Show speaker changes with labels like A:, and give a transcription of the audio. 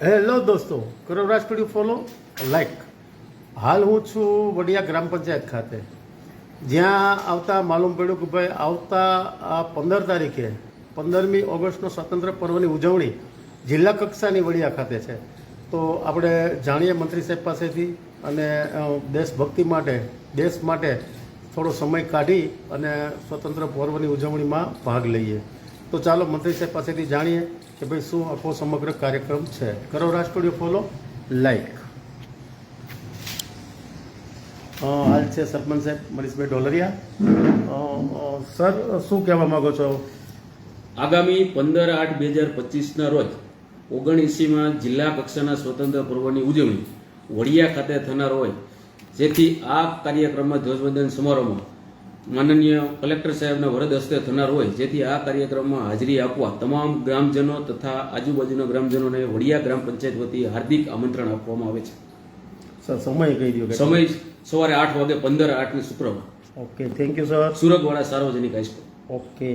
A: Hello દોસ્તો કરો રાજપીડિયું follow like હાલ હું છું વડિયા ગ્રામ પંચાયત ખાતે. જ્યાં આવતા માલુમ પડ્યું કે ભાઈ આવતા, આ પંદર તારીખે, પંદરમી ઓગસ્ટનો સ્વતંત્ર પર્વની ઉજવણી જિલ્લા કક્ષાની વડિયા ખાતે છે. તો આપણે જાણીએ મંત્રી સાહેબ પાસેથી અને દેશભક્તિ માટે, દેશ માટે થોડો સમય કાઢી અને સ્વતંત્ર પર્વની ઉજવણીમાં ભાગ લઈએ. તો ચાલો મંત્રી સાહેબ પાસેથી જાણીએ કે ભાઈ શું આખો સમગ્ર કાર્યક્રમ છે. કરો સ્ટુડિયો ફોલો લાઈક હાલ છે સરપંચ સાહેબ મનીષભાઈ ડોલરિયા સર, શું કહેવા માગો છો?
B: આગામી પંદર આઠ બે હજાર પચીસના રોજ ઓગણએંસીમાં જિલ્લા કક્ષાના સ્વતંત્ર પર્વની ઉજવણી વડિયા ખાતે થનાર હોય, જેથી આ કાર્યક્રમમાં ધ્વજવંદન સમારોહમાં માનનીય કલેક્ટર સાહેબના વરદ હસ્તે થનાર હોય જેથી આ કાર્યક્રમમાં હાજરી આપવા તમામ ગ્રામજનો તથા આજુબાજુના ગ્રામજનોને વડિયા ગ્રામ પંચાયત વતી હાર્દિક આમંત્રણ આપવામાં આવે છે.
A: સર સમય કહી દો
B: સમય સવારે આઠ વાગે પંદર આઠને શુક્રવાર.
A: Okay thank you sir.
B: સુરતવાળા સાર્વજનિક હાઈસ્કૂલ.
A: ઓકે.